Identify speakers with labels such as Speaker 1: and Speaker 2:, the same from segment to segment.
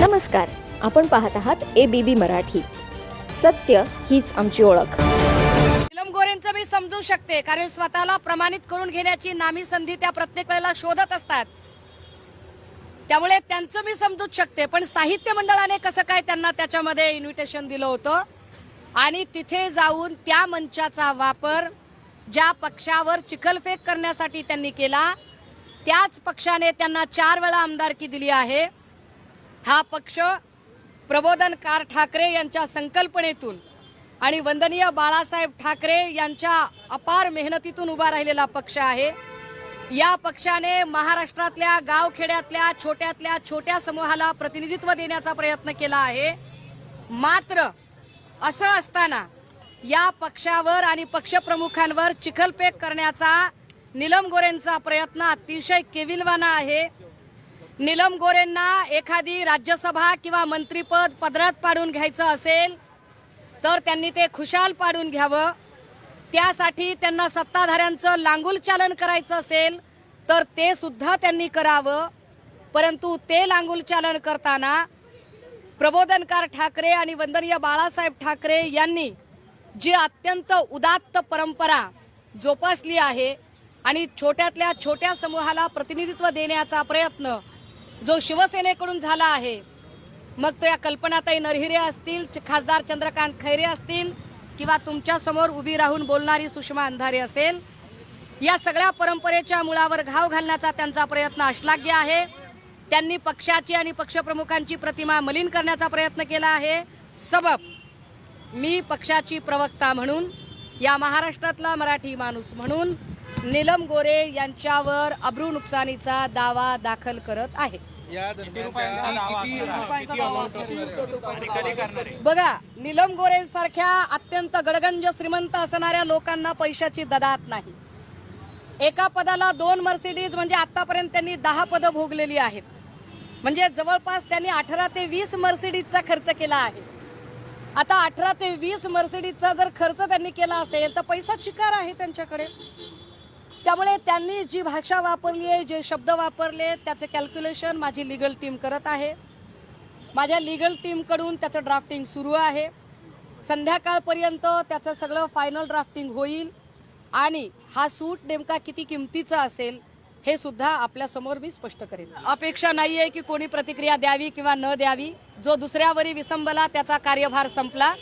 Speaker 1: नमस्कार आपण पाहत आहात ए बी बी मराठी. सत्य हीच आमची ओळख.
Speaker 2: नीलम गोरेंचं मी समजू शकते कारण स्वतःला प्रमाणित करून घेण्याची नामी संधी त्या प्रत्येक वेळेला शोधत असतात. त्यामुळे त्यांचं मी समजूच शकते पण साहित्य मंडळाने कसं काय त्यांना त्याच्यामध्ये इन्व्हिटेशन दिलं होतं? आणि तिथे जाऊन त्या मंचाचा वापर ज्या पक्षावर चिखलफेक करण्यासाठी त्यांनी केला त्याच पक्षाने त्यांना चार वेळा आमदारकी दिली आहे. हा पक्ष प्रबोधनकार ठाकरे यांच्या संकल्पनेतून आणि वंदनीय बाळासाहेब ठाकरे यांच्या अपार मेहनतीतून उभा राहिलेला पक्ष आहे. या पक्षाने महाराष्ट्रातल्या गावखेड्यातल्या छोट्यातल्या छोट्या समूहाला प्रतिनिधित्व देण्याचा प्रयत्न केला आहे. मात्र असं असताना या पक्षावर आणि पक्षप्रमुखांवर चिखलपेक करण्याचा निलम गोरेंचा प्रयत्न अतिशय केविलवाना आहे. निलम गोरेंना एखादी राज्यसभा किंवा मंत्रीपद पदरात पाडून घ्यायचं असेल तर त्यांनी ते खुशाल पाडून घ्यावं. त्यासाठी त्यांना सत्ताधाऱ्यांचं लांगुल चालन करायचं असेल तर ते सुद्धा त्यांनी करावं. परंतु ते लांगुल चालन करताना प्रबोधनकार ठाकरे आणि वंदनीय बाळासाहेब ठाकरे यांनी जी अत्यंत उदात्त परंपरा जोपासली आहे आणि छोट्यातल्या छोट्या समूहाला प्रतिनिधित्व देण्याचा प्रयत्न जो शिवसेनेकडून झाला आहे मग तो या कल्पनाताई नरहिरे असतील च- खासदार चंद्रकांत खैरे असतील किंवा तुमच्यासमोर उभी राहून बोलणारी सुषमा अंधारे असेल या सगळ्या परंपरेच्या मुळावर घाव घालण्याचा त्यांचा प्रयत्न अश्लाघ्य आहे. त्यांनी पक्षाची आणि पक्षप्रमुखांची प्रतिमा मलिन करण्याचा प्रयत्न केला आहे. सबब मी पक्षाची प्रवक्ता म्हणून या महाराष्ट्रातला मराठी माणूस म्हणून नीलम गोरे यांच्यावर अब्रू नुकसानीचा दावा दाखल करत आहे. बघा नीलम गोरे सारख्या अत्यंत गडगंज श्रीमंत असणाऱ्या लोकांना पैशाची ददात नाही. एका पदाला दोन मर्सिडीज म्हणजे आतापर्यंत त्यांनी दहा पदं भोगलेली आहेत. म्हणजे जवळपास त्यांनी अठरा ते वीस मर्सिडीजचा खर्च केला आहे. आता अठरा ते वीस मर्सिडीजचा जर खर्च त्यांनी केला असेल तर पैसा चिकार आहे त्यांच्याकडे. त्यामुळे त्यांनी जी भाषा वापरली आहे जे शब्द वापरले त्याचं कॅल्क्युलेशन माझी लिगल टीम करत आहे. माझ्या लिगल टीमकडून त्याचं ड्राफ्टिंग सुरू आहे. संध्याकाळपर्यंत त्याचं सगळं फायनल ड्राफ्टिंग होईल. आणि हा सूट नेमका किती किमतीचा असेल हे सुद्धा आपल्यासमोर मी स्पष्ट करेन. अपेक्षा नाही आहे की कोणी प्रतिक्रिया द्यावी किंवा न द्यावी. जो दुसऱ्यावरी विसंबला त्याचा कार्यभार संपला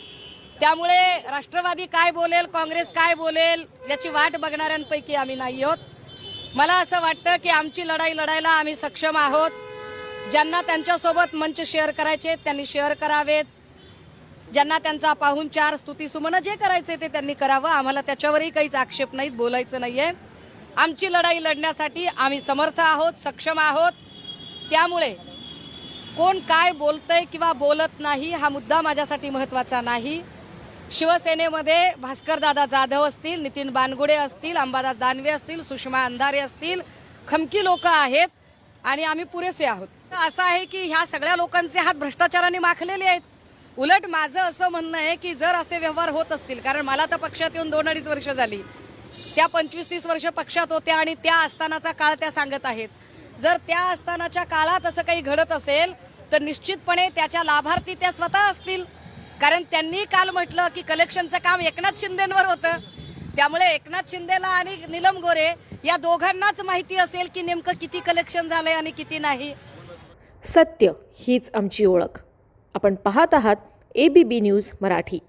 Speaker 2: त्यामुळे राष्ट्रवादी काय बोलेल काँग्रेस काय बोलेल याची वाट बघणाऱ्यांपैकी आम्ही नाही आहोत. मला असं वाटतं की आमची लढाई लढायला आम्ही सक्षम आहोत. ज्यांना त्यांच्यासोबत मंच शेअर करायचे त्यांनी शेअर करावेत. ज्यांना त्यांचा पाहून चार स्तुती सुमन जे करायचे ते त्यांनी करावं. आम्हाला त्याच्यावरही काहीच आक्षेप नाहीत बोलायचं नाहीये. आमची लढाई लढण्यासाठी आम्ही समर्थ आहोत सक्षम आहोत. त्यामुळे कोण काय बोलतंय किंवा बोलत नाही हा मुद्दा माझ्यासाठी महत्त्वाचा नाही. शिवसेनेमध्ये भास्करदादा जाधव असतील नितीन बानगुडे असतील अंबादास दानवे असतील सुषमा अंधारे असतील खमकी लोक आहेत आणि आम्ही पुरेसे आहोत. तर असं आहे की ह्या सगळ्या लोकांचे हात भ्रष्टाचाराने माखलेले आहेत. उलट माझं असं म्हणणं आहे की जर असे व्यवहार होत असतील कारण मला तर पक्षात येऊन दोन अडीच वर्ष झाली. त्या पंचवीस तीस वर्ष पक्षात होत्या आणि त्या असतानाचा काळ त्या सांगत आहेत. जर त्या असतानाच्या काळात असं काही घडत असेल तर निश्चितपणे त्याच्या लाभार्थी त्या स्वतः असतील. कारण त्यांनी काल म्हटलं की कलेक्शनचं काम एकनाथ शिंदेवर होतं. त्यामुळे एकनाथ शिंदेला आणि निलम गोरे या दोघांनाच माहिती असेल की नेमकं किती कलेक्शन झालंय आणि किती नाही.
Speaker 1: सत्य हीच आमची ओळख. आपण पाहत आहात A B B news Marathi.